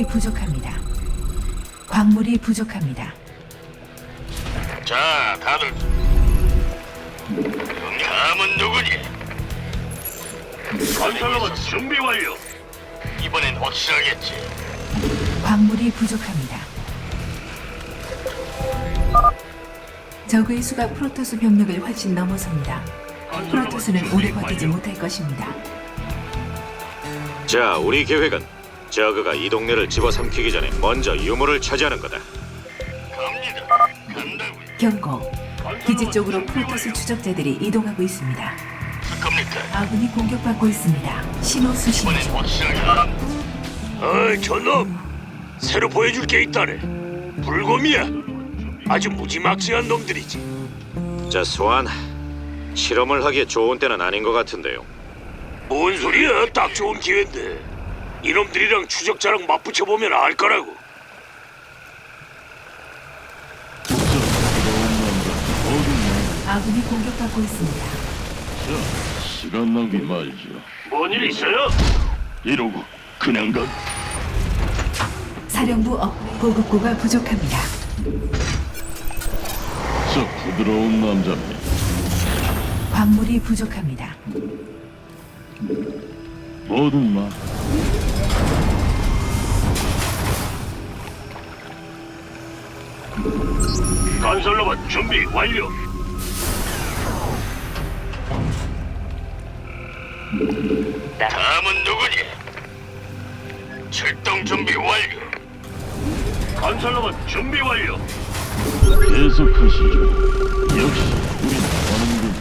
광물이 부족합니다. 광물이 부족합니다. 자, 다들 다음은 누구니? 건설로봇 준비 완료. 이번엔 확실하겠지. 광물이 부족합니다. 적의 수가 프로토스 병력을 훨씬 넘어섭니다. 프로토스는 오래 버티지 못할 것입니다. 자, 우리 계획은 저그가 이 동네를 집어삼키기 전에 먼저 유물을 차지하는 거다. 갑니다. 간다고요. 경고. 기지 쪽으로 프로토스 추적자들이 이동하고 있습니다. 겁니까? 아군이 공격받고 있습니다. 신호 수신 이번엔 중. 확실하게. 어이 저놈 새로 보여줄 게 있다네. 불곰이야. 아주 무지막지한 놈들이지. 자, 소환. 실험을 하기에 좋은 때는 아닌 것 같은데요. 뭔 소리야? 딱 좋은 기회인데. 이놈들이랑 추적자랑 맞붙여 보면 알 거라고. 아군이 공격받고 있습니다. 시간 낭비 말이죠. 뭔 일 있어요? 이러고 그냥 가. 사령부 업 보급고가 부족합니다. 저 부드러운 남자입니다. 광물이 부족합니다. 뭐든 말. 건설로봇 준비 완료. 다음은 누구니? 출동 준비 완료. 건설로봇 준비 완료. 계속하시죠. 역시 우린 하는군요.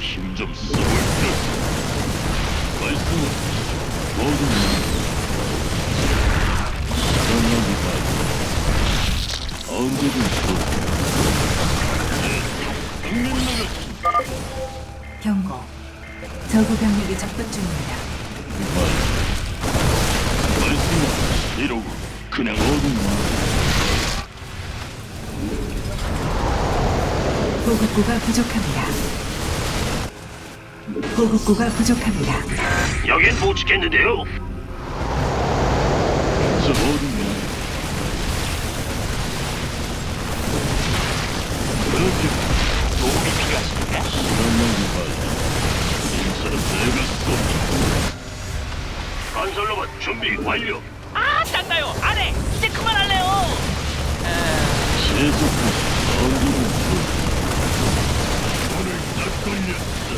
힘좀 써볼까? 말씀하시죠. 뭐든 접근 중입니다. 말씀하시죠. 이러고 그냥 말. 보급고가 부족합니다. 보급고가 부족합니다. 여긴 못 지켰는데요. 저 뭐든 준비 완료. 아 짠나요 안 해 이제 그만할래요 계속하시죠. 언제든 좋다. 오늘 딱 걸렸어.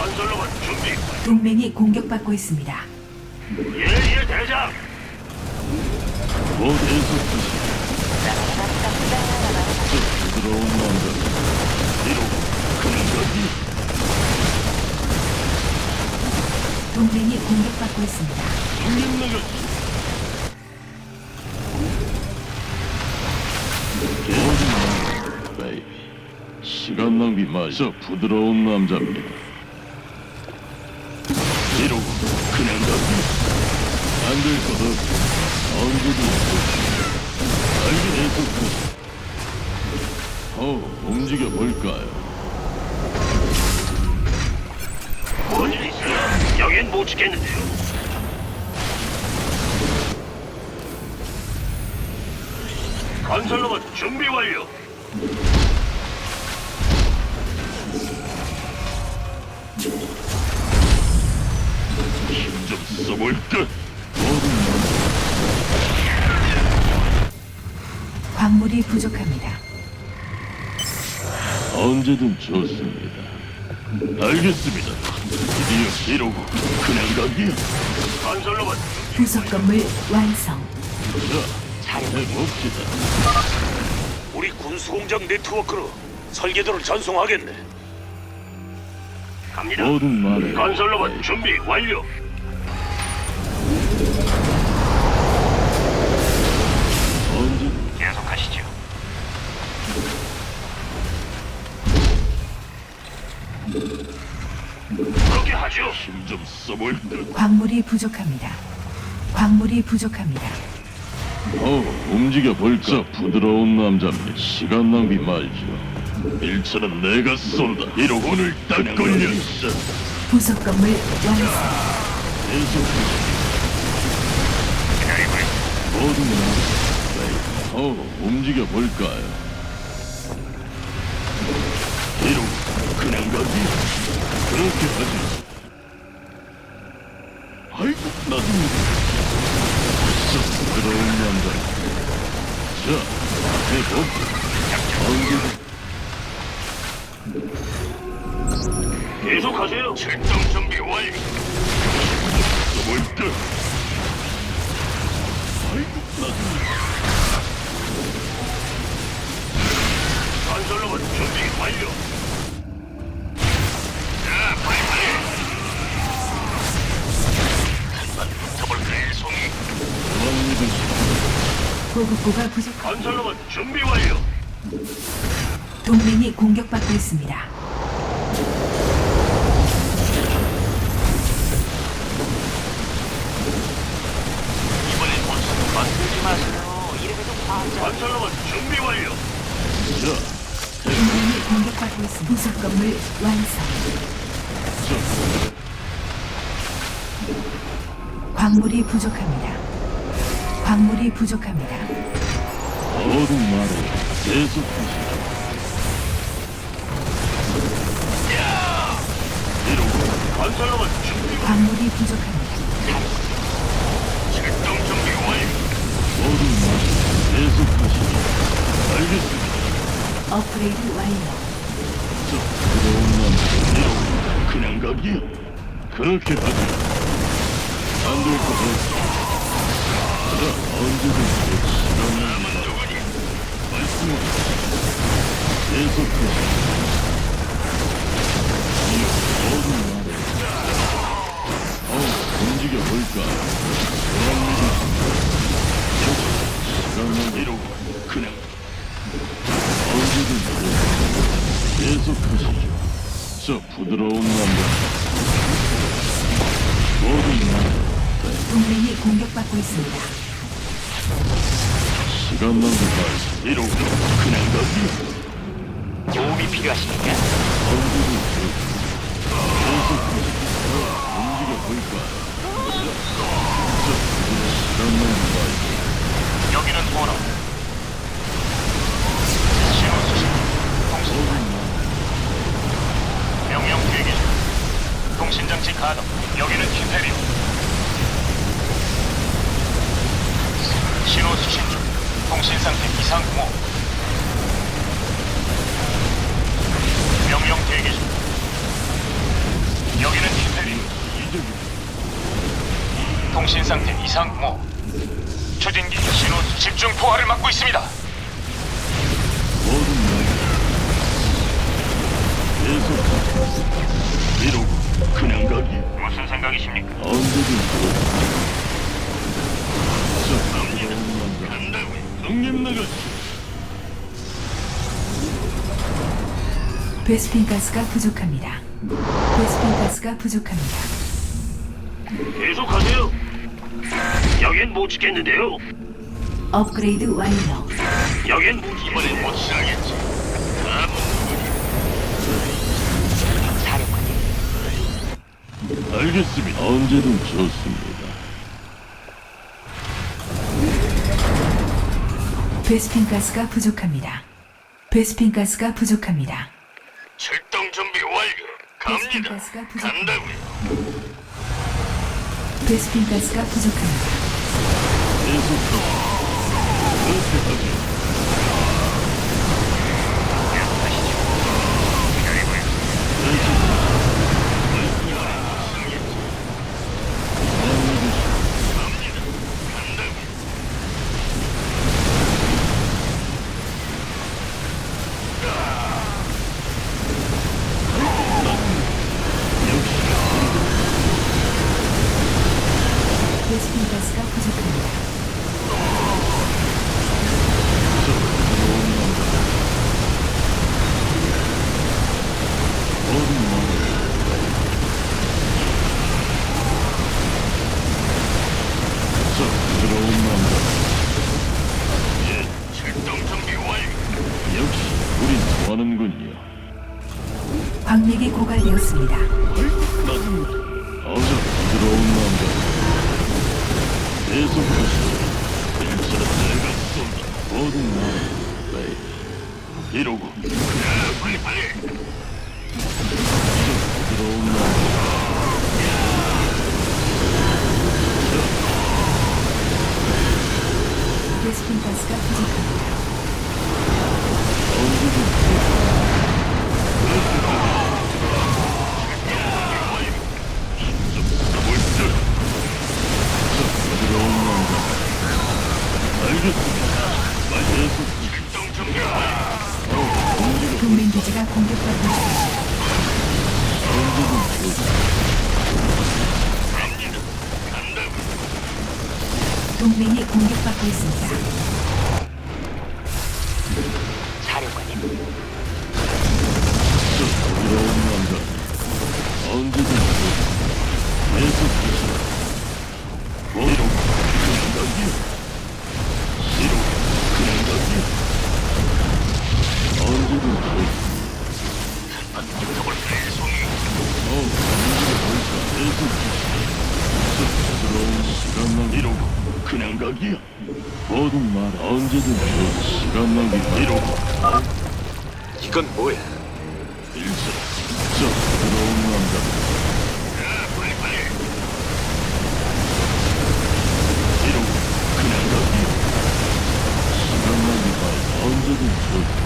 건설로봇 준비. 동맹이 공격받고 있습니다. 예예 대장. 뭐. 저 부드러운 남자. 이러고 그런 거지. 동맹이 공격받고 있습니다. 나갔지. 깨어진 남자, 베이비. 시간 낭비 마저 부드러운 남자입니다. 이러고 그냥 가기. 안될 것 없어. 언제든 알게 계속하시. 어, 움직여 볼까요? 뭔일 있어요? 여긴 못 지켰는데요. 건설로봇 준비 완료. 힘좀 써볼까? 광물이 부족합니다. 언제든 좋습니다. 알겠습니다. 드디어 이러고 가기야. 건설로봇 부속 건물 완성. 자, 잘해 봅시다. 우리 군수공장 네트워크로 설계도를 전송하겠네. 갑니다. 뭐든 말해. 건설로봇 준비 완료. 언제 계속하시죠. 좀 써볼까? 광물이 부족합니다. 광물이 부족합니다. 어, 움직여 볼까? 부드러운 남자입니다. 시간 낭비 말죠. 일차는 내가 쏜다. 이러고 오늘 딱 걸렸어. 부속 건물 완성. 모든 어, 움직여 볼까요? 이로 그냥 가기 그렇게 하지. 아이고 나습니다 벌써 부드러운 남자. 자, 해보. 언제든 계속하세요. 출동 준비 완료. 뭘까? 아이고 나습니다 건설로봇 준비 완료. 보급고가 부족. 건설로봇 준비 완료. 동맹이 공격받고 있습니다. 이번엔 무슨 건들지 마세요. 이래도 과자. 건설로봇 준비 완료. 자, 동맹이 공격받고 있습니다. 부속 건물 완성. 자, 광물이 부족합니다. 광물이 부족합니다. 모든 말을 계속하시오. 건설로봇 준비 광물이 부족합니다. 출동 준비 완료. 모든 말을 계속하시오. 알겠습니다. 업그레이드 완료. 저 부드러운 남자. 이러고 그냥 가기야. 그렇게 하지. 안될 거야. 자, 언제든 시간을 누구니? 말씀하시오. 계속하시오. 동맹이 공격받고 있습니다. 시간 낭비 말지. 이러고 그냥 가기. 도움이 필요하십니까? 움직여 볼까? 저 시간 낭비 말지. 여기는 뭐라? 신호 수신. 통신 명령 대기 중. 통신 장치 가동. 여기는 히페리오. 신호 수신 중. 통신 상태 이상 공호. 명령 대기 중. 여기는 히페리오. 통신 상태 이상 공호. 추진기 신호 집중 포화를 막고 있습니다. 모든. 이러고 그냥 가기. 무슨 생각이십니까? 언제든 저 간다고요. 형님 나가시. 베스핀 가스가 부족합니다. 베스핀 가스가 부족합니다. 계속하세요. 여긴 못 지켰는데요. 업그레이드 완료. 여긴 못 이번엔 못. 다음은 누구니? 알겠습니다. 언제든 좋습니다. 베스핀 가스가 부족합니다. 베스핀 가스가 부족합니다. 출동 준비 완료. 베스핀 갑니다. 가스가 부족합니다. 간다고요. 베스핀 가스가 부족합니다. 계속하시죠. 그렇게 하죠. 동맹이 공격받고 있습니다. 사령관님, 부드러운 남자 언제든 계속하시라 뭐로 그냥 가기 싫어 그냥 가기 언제든 좋 가기야. 모든 말 언제든 좋다 시간 낭비 이러고. 이건 뭐야? 일선 저 부드러운 남자. 이러고 그냥 가기 시간 낭비 말 언제든 좋다.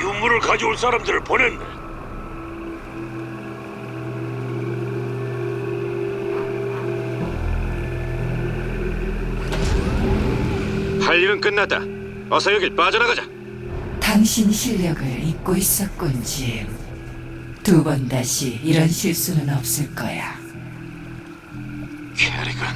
유물을 가져올 사람들을 보냈네. 할 일은 끝났다. 어서 여길 빠져나가자. 당신 실력을 잊고 있었군, 짐. 두번 다시 이런 실수는 없을 거야. 캐리건,